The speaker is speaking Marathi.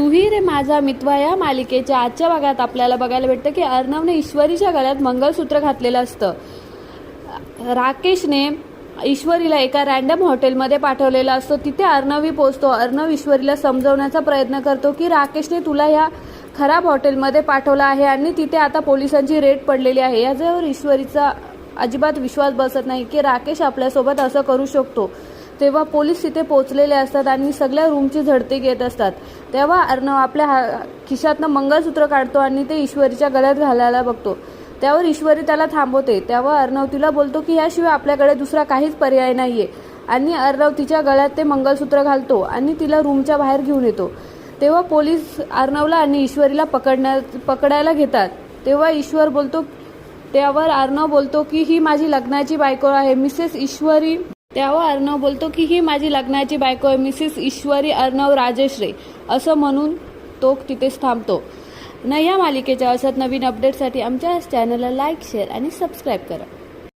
तूही रे माझा मितवा या मालिकेच्या आजच्या भागात आपल्याला बघायला भेटतं की अर्णवने ईश्वरीच्या गळ्यात मंगळसूत्र घातलेलं असतं. राकेशने ईश्वरीला एका रॅन्डम हॉटेलमध्ये पाठवलेला असतो. तिथे अर्णवी पोचतो अर्णव ईश्वरीला समजवण्याचा प्रयत्न करतो की राकेशने तुला ह्या खराब हॉटेलमध्ये पाठवलं आहे आणि तिथे आता पोलिसांची रेड पडलेली आहे. याच्यावर ईश्वरीचा अजिबात विश्वास बसत नाही की राकेश आपल्यासोबत असं करू शकतो. तेव्हा पोलीस तिथे पोहोचलेले असतात आणि सगळ्या रूमची झडती घेत असतात. तेव्हा अर्णव आपल्या हा खिशातनं मंगळसूत्र काढतो आणि ते ईश्वरीच्या गळ्यात घालायला बघतो. त्यावर ईश्वरी त्याला थांबवते. तेव्हा अर्णव तिला बोलतो की ह्याशिवाय आपल्याकडे दुसरा काहीच पर्याय नाहीये. आणि अर्णव तिच्या गळ्यात ते मंगळसूत्र घालतो आणि तिला रूमच्या बाहेर घेऊन येतो. तेव्हा पोलीस अर्णवला आणि ईश्वरीला पकडण्या पकडायला घेतात. तेव्हा ईश्वर बोलतो त्यावर अर्णव बोलतो की ही माझी लग्नाची बायको आहे. मिसेस ईश्वरी त्यावर अर्णव बोलतो की ही माझी लग्नाची बायको आहे मिसेस ईश्वरी अर्णव राजश्री असं म्हणून तो तिथेच थांबतो. न या मालिकेच्या असत नवीन अपडेटसाठी आमच्या चॅनलला लाईक शेअर आणि सबस्क्राईब करा.